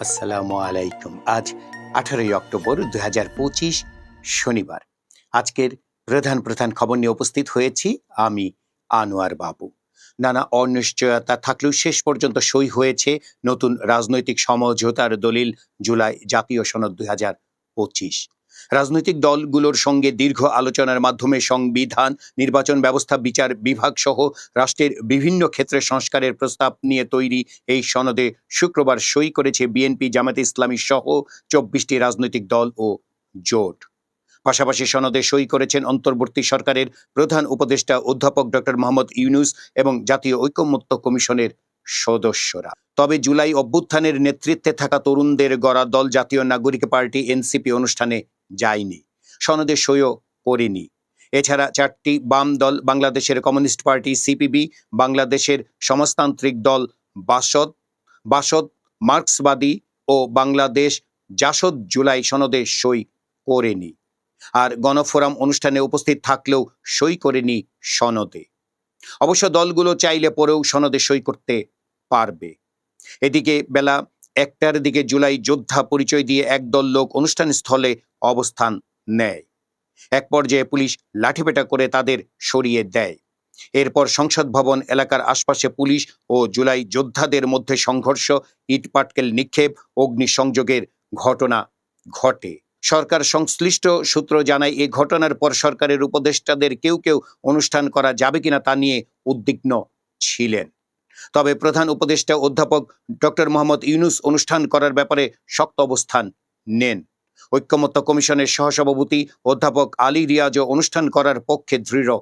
আসসালামু আলাইকুম। আজ আঠারোই অক্টোবর দু হাজার পঁচিশ শনিবার। আজকের প্রধান প্রধান খবর নিয়ে উপস্থিত হয়েছি আমি, আনোয়ার বাবু। নানা অনিশ্চয়তা থাকলেও শেষ পর্যন্ত সই হয়েছে নতুন রাজনৈতিক সমঝোতার দলিল জুলাই জাতীয় সনদ দুই হাজার পঁচিশ। রাজনৈতিক দলগুলোর সঙ্গে দীর্ঘ আলোচনার মাধ্যমে সংবিধান, নির্বাচন ব্যবস্থা, বিচার বিভাগ সহ রাষ্ট্রের বিভিন্ন ক্ষেত্রে সংস্কারের প্রস্তাব নিয়ে তৈরি এই সনদে শুক্রবার সই করেছে বিএনপি জামাতে ইসলামী সহ চব্বিশটি রাজনৈতিক দল ও জোট। পাশাপাশি সনদে সই করেছেন অন্তর্বর্তী সরকারের প্রধান উপদেষ্টা অধ্যাপক ডক্টর মোহাম্মদ ইউনুস এবং জাতীয় ঐকমত্য কমিশনের সদস্যরা। তবে জুলাই অভ্যুত্থানের নেতৃত্বে থাকা তরুণদের গড়া দল জাতীয় নাগরিক পার্টি এনসিপি অনুষ্ঠানে যায়নি। সনদে সইও করেনি এছাড়া চারটি বাম দল বাংলাদেশের কমিউনিস্ট পার্টি, সিপিবি, বাংলাদেশের সমাজতান্ত্রিক দল বাসদ বাসদ, মার্ক্সবাদী ও বাংলাদেশ জাসদ জুলাই সনদে সই করেনি। আর গণফোরাম অনুষ্ঠানে উপস্থিত থাকলেও সই করেনি সনদে। অবশ্য দলগুলো চাইলে পরেও সনদে সই করতে পারবে। এদিকে বেলা একটার দিকে জুলাই যোদ্ধা পরিচয় দিয়ে একদল লোক অনুষ্ঠান স্থলে অবস্থান নেয়। এক পর্যায়ে পুলিশ লাঠিপেটা করে তাদের সরিয়ে দেয়। এরপর সংসদ ভবন এলাকার আশপাশে পুলিশ ও জুলাই যোদ্ধাদের মধ্যে সংঘর্ষ, ইটপাটকেল নিক্ষেপ, অগ্নিসংযোগের ঘটনা ঘটে। সরকার সংশ্লিষ্ট সূত্র জানায়, এ ঘটনার পর সরকারের উপদেষ্টাদের কেউ কেউ অনুষ্ঠান করা যাবে কিনা তা নিয়ে উদ্বিগ্ন ছিলেন। তবে প্রধান উপদেষ্টা অধ্যাপক ডক্টর মোহাম্মদ ইউনুস অনুষ্ঠান করার ব্যাপারে শক্ত অবস্থান নেন। ঐক্যমত্য কমিশনের সহসভাপতি অধ্যাপক আলী রিয়াজও অনুষ্ঠান করার পক্ষে দৃঢ়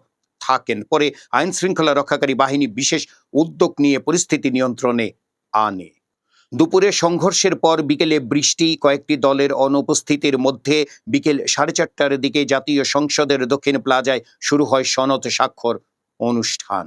থাকেন। পরে আইন শৃঙ্খলা রক্ষাকারী বাহিনী বিশেষ উদ্যোগ নিয়ে পরিস্থিতি নিয়ন্ত্রণে আনে। দুপুরে সংঘর্ষের পর বিকেলে বৃষ্টি, কয়েকটি দলের অনুপস্থিতির মধ্যে বিকেল সাড়ে চারটার দিকে জাতীয় সংসদের দক্ষিণ প্লাজায় শুরু হয় সনদ স্বাক্ষর অনুষ্ঠান।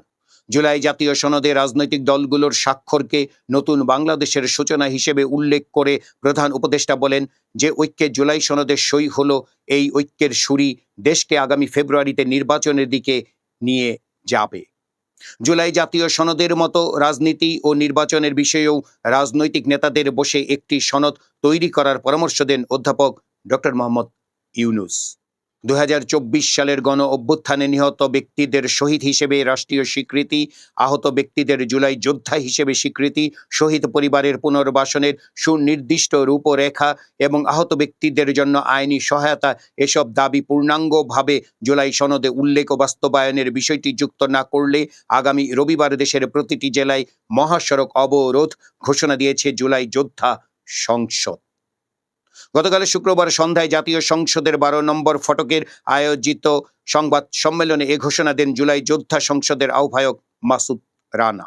জুলাই জাতীয় সনদে রাজনৈতিক দলগুলোর স্বাক্ষরকে নতুন বাংলাদেশের সূচনা হিসেবে উল্লেখ করে প্রধান উপদেষ্টা বলেন যে ঐক্যে জুলাই সনদের সই হলো এই ঐক্যের সুরি দেশকে আগামী ফেব্রুয়ারিতে নির্বাচনের দিকে নিয়ে যাবে। জুলাই জাতীয় সনদের মতো রাজনীতি ও নির্বাচনের বিষয়েও রাজনৈতিক নেতাদের বসে একটি সনদ তৈরি করার পরামর্শ দেন অধ্যাপক ডক্টর মোহাম্মদ ইউনুস। দু হাজার চব্বিশ সালের গণ অভ্যুত্থানে নিহত ব্যক্তিদের শহীদ হিসেবে রাষ্ট্রীয় স্বীকৃতি, আহত ব্যক্তিদের জুলাই যোদ্ধা হিসেবে স্বীকৃতি, শহীদ পরিবারের পুনর্বাসনের সুনির্দিষ্ট রূপরেখা এবং আহত ব্যক্তিদের জন্য আইনি সহায়তা, এসব দাবি পূর্ণাঙ্গভাবে জুলাই সনদে উল্লেখ ও বাস্তবায়নের বিষয়টি যুক্ত না করলে আগামী রবিবার দেশের প্রতিটি জেলায় মহাসড়ক অবরোধ ঘোষণা দিয়েছে জুলাই যোদ্ধা সংসদ। গতকাল শুক্রবার সন্ধ্যায় জাতীয় সংসদের বারো নম্বর ফটকের আয়োজিত সংবাদ সম্মেলনে এ ঘোষণা দেন জুলাই যোদ্ধা সংসদের আহ্বায়ক মাসুদ রানা।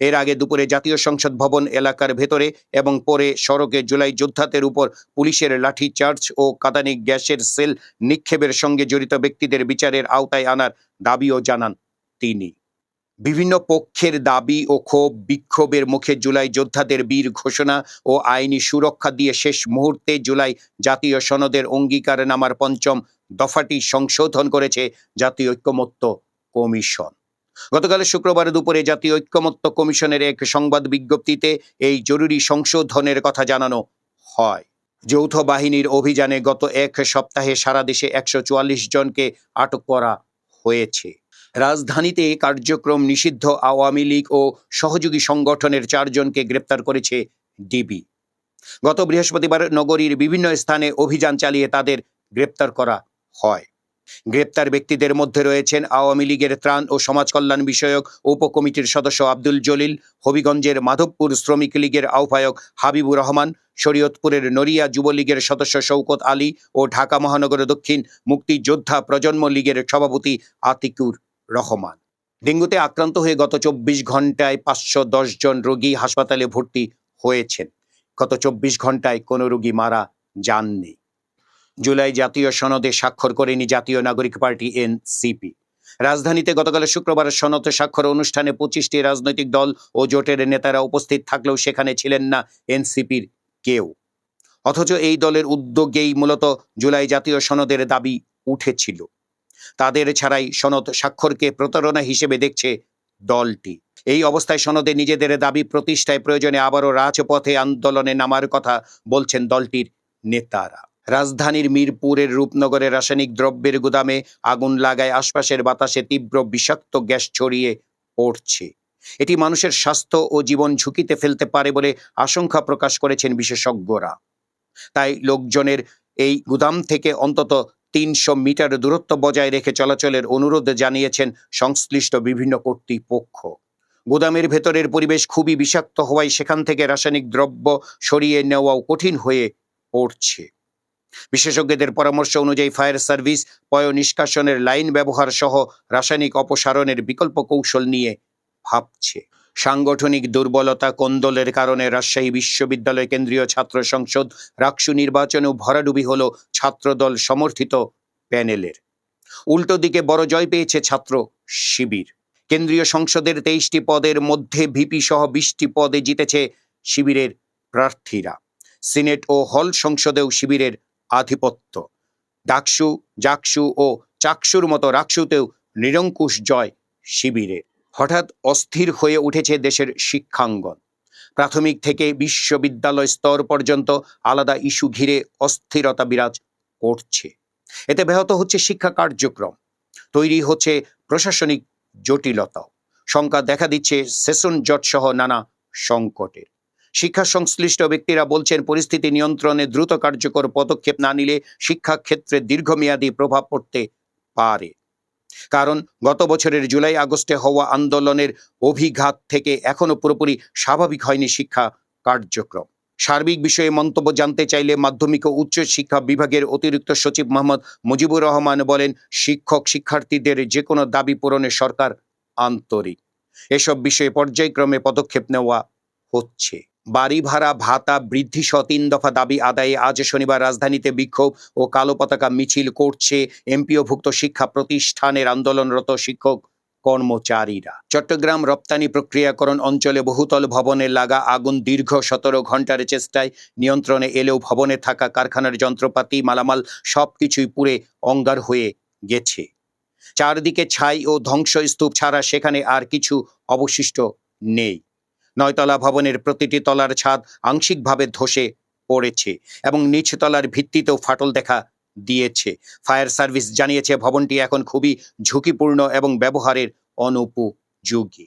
এর আগে দুপুরে জাতীয় সংসদ ভবন এলাকার ভেতরে এবং পরে সড়কে জুলাই যোদ্ধাদের উপর পুলিশের লাঠি চার্জ ও কাদানি গ্যাসের সেল নিক্ষেপের সঙ্গে জড়িত ব্যক্তিদের বিচারের আওতায় আনার দাবিও জানান তিনি। বিভিন্ন পক্ষের দাবি ও ক্ষোভ বিক্ষোভের মুখে জুলাই যোদ্ধাদের বীর ঘোষণা ও আইনি সুরক্ষা দিয়ে শেষ মুহূর্তে জুলাই জাতীয় সনদের অঙ্গীকার নামার পঞ্চম দফাটি সংশোধন করেছে জাতীয় ঐক্যমত্য কমিশন। গতকাল শুক্রবার দুপুরে জাতীয় ঐক্যমত্য কমিশনের এক সংবাদ বিজ্ঞপ্তিতে এই জরুরি সংশোধনের কথা জানানো হয়। যৌথ বাহিনীর অভিযানে গত এক সপ্তাহে সারা দেশে একশো চুয়াল্লিশ জনকে আটক করা হয়েছে। রাজধানীতে কার্যক্রম নিষিদ্ধ আওয়ামী লীগ ও সহযোগী সংগঠনের চারজনকে গ্রেপ্তার করেছে ডিবি। গত বৃহস্পতিবার নগরীর বিভিন্ন স্থানে অভিযান চালিয়ে তাদের গ্রেপ্তার করা হয়। গ্রেপ্তার ব্যক্তিদের মধ্যে রয়েছেন আওয়ামী লীগের ত্রাণ ও সমাজ কল্যাণ বিষয়ক উপকমিটির সদস্য আব্দুল জলিল, হবিগঞ্জের মাধবপুর শ্রমিক লীগের আহ্বায়ক হাবিবুর রহমান, শরীয়তপুরের নড়িয়া যুবলীগের সদস্য শৌকত আলী ও ঢাকা মহানগর দক্ষিণ মুক্তিযোদ্ধা প্রজন্ম লীগের সভাপতি আতিকুর রহমান। ডেঙ্গুতে আক্রান্ত হয়ে গত চব্বিশ ঘন্টায় পাঁচশো দশ জন রোগী হাসপাতালে ভর্তি হয়েছেন। গত চব্বিশ ঘন্টায় কোনো রোগী মারা যাননি। জুলাই জাতীয় সনদে স্বাক্ষর করেনি জাতীয় নাগরিক পার্টি এনসিপি। রাজধানীতে গতকাল শুক্রবার সনদ স্বাক্ষর অনুষ্ঠানে পঁচিশটি রাজনৈতিক দল ও জোটের নেতারা উপস্থিত থাকলেও সেখানে ছিলেন না এনসিপির কেউ। অথচ এই দলের উদ্যোগেই মূলত জুলাই জাতীয় সনদের দাবি উঠেছিল। তাদের ছাড়াই সনদ স্বাক্ষরকে প্রতারণা হিসেবে দেখছে দলটি। এই অবস্থায় সনদে নিজেদের দাবি প্রতিষ্ঠায় প্রয়োজনে আবারও রাজপথে আন্দোলনে নামার কথা বলছেন দলটির নেতারা। রাজধানীর মিরপুরের রূপনগরে রাসায়নিক দ্রব্যের গুদামে আগুন লাগায় আশপাশের বাতাসে তীব্র বিষাক্ত গ্যাস ছড়িয়ে পড়ছে। এটি মানুষের স্বাস্থ্য ও জীবন ঝুঁকিতে ফেলতে পারে বলে আশঙ্কা প্রকাশ করেছেন বিশেষজ্ঞরা। তাই লোকজনের এই গুদাম থেকে অন্তত তিনশো মিটার দূরত্ব বজায় রেখে চলাচলের অনুরোধ জানিয়েছেন সংশ্লিষ্ট বিভিন্ন কর্তৃপক্ষ। গুদামের ভেতরের পরিবেশ খুবই বিষাক্ত হওয়ায় সেখান থেকে রাসায়নিক দ্রব্য সরিয়ে নেওয়াও কঠিন হয়ে পড়ছে। বিশেষজ্ঞদের পরামর্শ অনুযায়ী ফায়ার সার্ভিস পয় নিষ্কাশনের লাইন ব্যবহার সহ রাসায়নিক অপসারণের বিকল্প কৌশল নিয়ে ভাবছে। সাংগঠনিক দুর্বলতা কোন্দলের কারণে রাজশাহী বিশ্ববিদ্যালয় কেন্দ্রীয় ছাত্র সংসদ রাকসু নির্বাচনেও ভরাডুবি হল ছাত্রদল সমর্থিত প্যানেলের। উল্টো দিকে বড় জয় পেয়েছে ছাত্র শিবির। কেন্দ্রীয় সংসদের তেইশটি পদের মধ্যে ভিপি সহ বিশটি পদে জিতেছে শিবিরের প্রার্থীরা। সিনেট ও হল সংসদেও শিবিরের আধিপত্য। ডাকসু, জাকসু ও চাকসুর মতো রাকসুতেও নিরঙ্কুশ জয় শিবিরের। হঠাৎ অস্থির হয়ে উঠেছে দেশের শিক্ষাঙ্গন। প্রাথমিক থেকে বিশ্ববিদ্যালয় স্তর পর্যন্ত আলাদা ইস্যু ঘিরে অস্থিরতা বিরাজ করছে। এতে ব্যাহত হচ্ছে শিক্ষা কার্যক্রম। তৈরি হচ্ছে প্রশাসনিক জটিলতাও। শঙ্কা দেখা দিচ্ছে সেশন জট সহ নানা সংকটের। শিক্ষা সংশ্লিষ্ট ব্যক্তিরা বলছেন, পরিস্থিতি নিয়ন্ত্রণে দ্রুত কার্যকর পদক্ষেপ না নিলে শিক্ষাক্ষেত্রে দীর্ঘমেয়াদী প্রভাব পড়তে পারে। কারণ গত বছরের জুলাই আগস্টে হওয়া আন্দোলনের অভিঘাত থেকে এখনও পুরোপুরি স্বাভাবিক হয়নি শিক্ষা কার্যক্রম। সার্বিক বিষয়ে মন্তব্য জানতে চাইলে মাধ্যমিক ও উচ্চ শিক্ষা বিভাগের অতিরিক্ত সচিব মোহাম্মদ মুজিবুর রহমান বলেন, শিক্ষক শিক্ষার্থীদের যে কোনো দাবি পূরণে সরকার আন্তরিক। এসব বিষয়ে পর্যায়ক্রমে পদক্ষেপ নেওয়া হচ্ছে। বাড়ি ভাড়া, ভাতা বৃদ্ধি সহ তিন দফা দাবি আদায়ে আজ শনিবার রাজধানীতে বিক্ষোভ ও কালো পতাকা মিছিল করছে এমপিওভুক্ত শিক্ষা প্রতিষ্ঠানের আন্দোলনরত শিক্ষক কর্মচারীরা। চট্টগ্রাম রপ্তানি প্রক্রিয়াকরণ অঞ্চলে বহুতল ভবনে লাগা আগুন দীর্ঘ সতেরো ঘণ্টার চেষ্টায় নিয়ন্ত্রণে এলেও ভবনে থাকা কারখানার যন্ত্রপাতি, মালামাল সবকিছুই পুড়ে অঙ্গার হয়ে গেছে। চারদিকে ছাই ও ধ্বংসস্তূপ ছাড়া সেখানে আর কিছু অবশিষ্ট নেই। নয়তলা ভবনের প্রতিটি তলার ছাদ আংশিকভাবে ধসে পড়েছে এবং নিচতলার ভিত্তিতেও ফাটল দেখা দিয়েছে। ফায়ার সার্ভিস জানিয়েছে, ভবনটি এখন খুবই ঝুঁকিপূর্ণ এবং ব্যবহারের অনুপযোগী।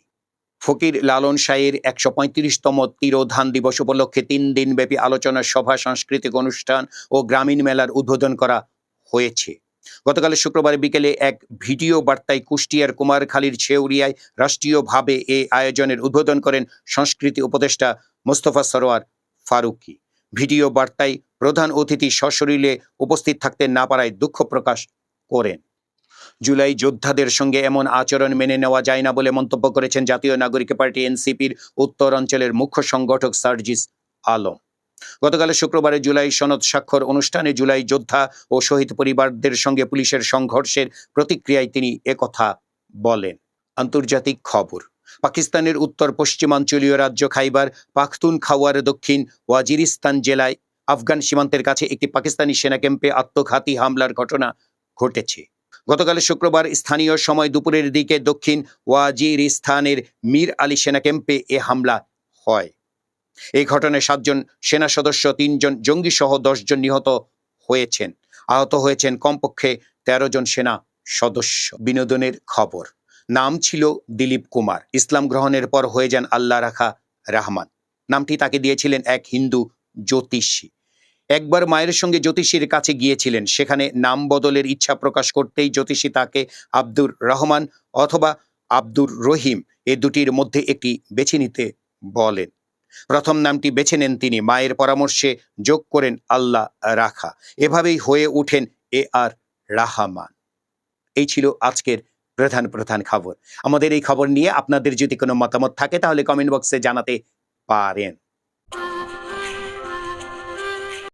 ফকির লালন শাহের একশো পঁয়ত্রিশতম তিরোধান দিবস উপলক্ষে তিন দিনব্যাপী আলোচনা সভা, সাংস্কৃতিক অনুষ্ঠান ও গ্রামীণ মেলার উদ্বোধন করা হয়েছে। গতকাল শুক্রবার বিকেলে এক ভিডিও বার্তায় কুষ্টিয়ার কুমারখালীর ছেউরিয়ায় রাষ্ট্রীয়ভাবে এ আয়োজনের উদ্বোধন করেন সংস্কৃতি উপদেষ্টা মোস্তফা সরোয়ার ফারুকি। ভিডিও বার্তায় প্রধান অতিথি সশরীরে উপস্থিত থাকতে না পারায় দুঃখ প্রকাশ করেন। জুলাই যোদ্ধাদের সঙ্গে এমন আচরণ মেনে নেওয়া যায় না বলে মন্তব্য করেছেন জাতীয় নাগরিক পার্টি এনসিপির উত্তর অঞ্চলের মুখ্য সংগঠক সার্জিস আলম। গতকাল শুক্রবারে জুলাই সনদ স্বাক্ষর অনুষ্ঠানে জুলাই যোদ্ধা ও শহীদ পরিবারদের সঙ্গে পুলিশের সংঘর্ষের প্রতিক্রিয়ায় তিনি একথা বলেন। আন্তর্জাতিক খবর, পাকিস্তানের উত্তর পশ্চিমাঞ্চলীয় রাজ্য খাইবার পাখতুন খাওয়ার দক্ষিণ ওয়াজিরিস্তান জেলায় আফগান সীমান্তের কাছে একটি পাকিস্তানি সেনা ক্যাম্পে আত্মঘাতী হামলার ঘটনা ঘটেছে। গতকাল শুক্রবার স্থানীয় সময় দুপুরের দিকে দক্ষিণ ওয়াজিরিস্তানের মীর আলী সেনা ক্যাম্পে এ হামলা হয়। এই ঘটনায় সাতজন সেনা সদস্য, তিনজন জঙ্গি সহ জন নিহত হয়েছেন। আহত হয়েছেন কমপক্ষে তেরো জন সেনা সদস্য। বিনোদনের খবর, নাম ছিল দিলীপ কুমার। ইসলাম গ্রহণের পর হয়ে যান আল্লাহ রাখা রাহমান। নামটি তাকে দিয়েছিলেন এক হিন্দু জ্যোতিষী। একবার মায়ের সঙ্গে জ্যোতিষীর কাছে গিয়েছিলেন। সেখানে নাম বদলের ইচ্ছা প্রকাশ করতেই জ্যোতিষী তাকে আব্দুর রহমান অথবা আব্দুর রহিম এ দুটির মধ্যে একটি বেছে নিতে বলেন। প্রথম নামটি বেছে নেন তিনি। মায়ের পরামর্শে যোগ করেন আল্লাহ রাখা। এভাবেই হয়ে উঠেন এ আর রাহামান। এই ছিল আজকের প্রধান প্রধান খবর। আমাদের এই খবর নিয়ে আপনাদের যদি কোনো মতামত থাকে তাহলে কমেন্ট বক্সে জানাতে পারেন।